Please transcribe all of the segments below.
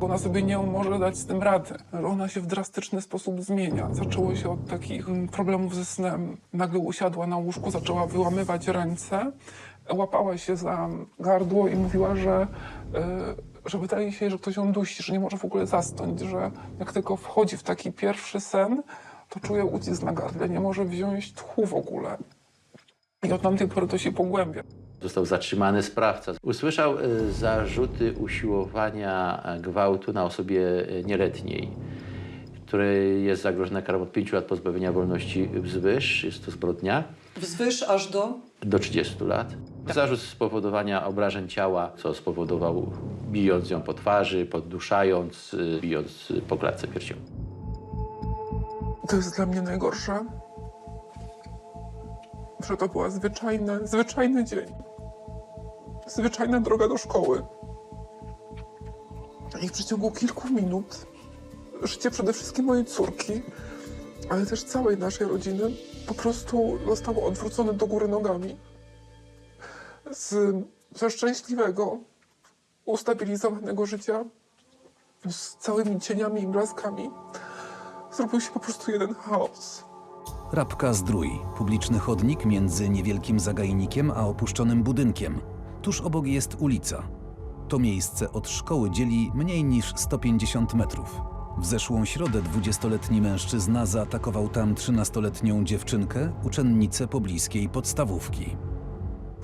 Ona sobie nie może dać z tym rady. Ona się w drastyczny sposób zmienia. Zaczęło się od takich mm, problemów ze snem. Nagle usiadła na łóżku, zaczęła wyłamywać ręce, łapała się za gardło i mówiła, że, y, że wydaje się, że ktoś ją dusi, że nie może w ogóle zasnąć, że jak tylko wchodzi w taki pierwszy sen, to czuje ucisk na gardle, nie może wziąć tchu w ogóle. I od tamtej pory to się pogłębia. Został zatrzymany sprawca. Usłyszał e, zarzuty usiłowania e, gwałtu na osobie e, nieletniej, której jest zagrożona karą od 5 lat pozbawienia wolności wzwyż. Jest to zbrodnia. Wzwyż aż do... do 30 lat. Zarzut spowodowania obrażeń ciała, co spowodował bijąc ją po twarzy, podduszając, bijąc po klatce piersiową. To jest dla mnie najgorsze, że to była zwyczajny, zwyczajny dzień. Zwyczajna droga do szkoły. I w przeciągu kilku minut życie przede wszystkim mojej córki, ale też całej naszej rodziny po prostu zostało odwrócone do góry nogami. Z, ze szczęśliwego, ustabilizowanego życia, z całymi cieniami i blaskami, zrobił się po prostu jeden chaos. Rabka Zdrój, publiczny chodnik między niewielkim zagajnikiem a opuszczonym budynkiem. Tuż obok jest ulica. To miejsce od szkoły dzieli mniej niż 150 metrów. W zeszłą środę 20-letni mężczyzna zaatakował tam 13-letnią dziewczynkę, uczennicę pobliskiej podstawówki.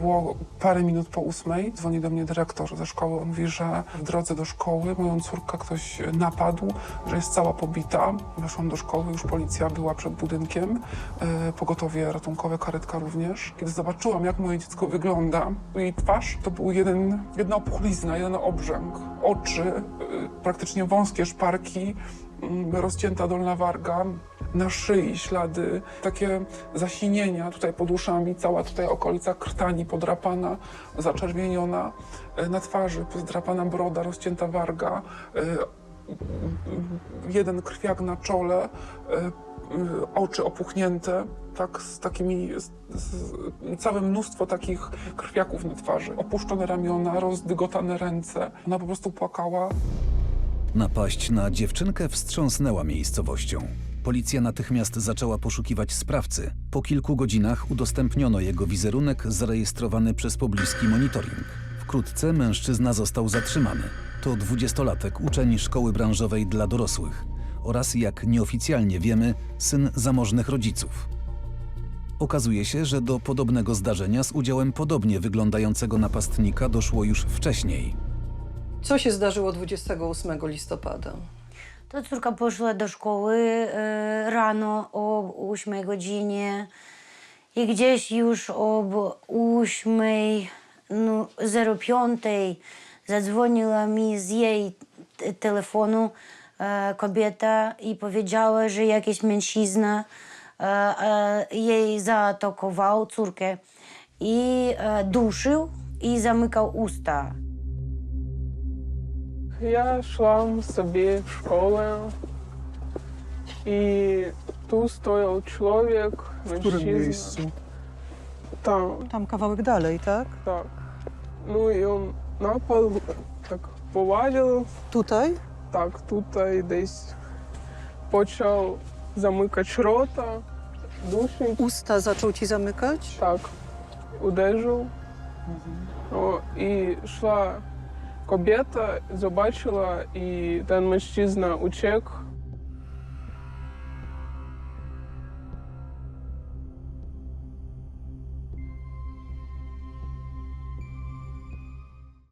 Było parę minut po ósmej, dzwoni do mnie dyrektor ze szkoły. On mówi, że w drodze do szkoły moją córkę ktoś napadł, że jest cała pobita. Weszłam do szkoły, już policja była przed budynkiem, e, pogotowie ratunkowe, karetka również. Kiedy zobaczyłam, jak moje dziecko wygląda, jej twarz to był jeden, jedna opuchlizna, jeden obrzęk. Oczy, e, praktycznie wąskie szparki, mm, rozcięta dolna warga, na szyi ślady, takie zasinienia tutaj pod uszami, cała tutaj okolica krtani podrapana, zaczerwieniona, e, na twarzy pozdrapana broda, rozcięta warga, e, jeden krwiak na czole, e, oczy opuchnięte, tak z takimi, z, z, całe mnóstwo takich krwiaków na twarzy, opuszczone ramiona, rozdygotane ręce. Ona po prostu płakała, Napaść na dziewczynkę wstrząsnęła miejscowością. Policja natychmiast zaczęła poszukiwać sprawcy. Po kilku godzinach udostępniono jego wizerunek zarejestrowany przez pobliski monitoring. Wkrótce mężczyzna został zatrzymany. To dwudziestolatek, uczeń szkoły branżowej dla dorosłych oraz, jak nieoficjalnie wiemy, syn zamożnych rodziców. Okazuje się, że do podobnego zdarzenia z udziałem podobnie wyglądającego napastnika doszło już wcześniej. Co się zdarzyło 28 listopada? To córka poszła do szkoły e, rano o 8 godzinie i gdzieś już o 8, no, 05 zadzwoniła mi z jej telefonu e, kobieta i powiedziała, że jakiś mężczyzna e, jej zaatakował córkę i duszył i zamykał usta. Я йшла собі в школу, і тут стояв чоловік, w którym мужчина. miejscu. Там, Tam kawałek dalej, tak? так. Ну і він напав, так повалив, Tutaj? так, тут і десь почав замикати рота, душить, Usta zaczął ci zamykać? так, uderzył. О, і йшла Кобета побачила, і та мужчина чек.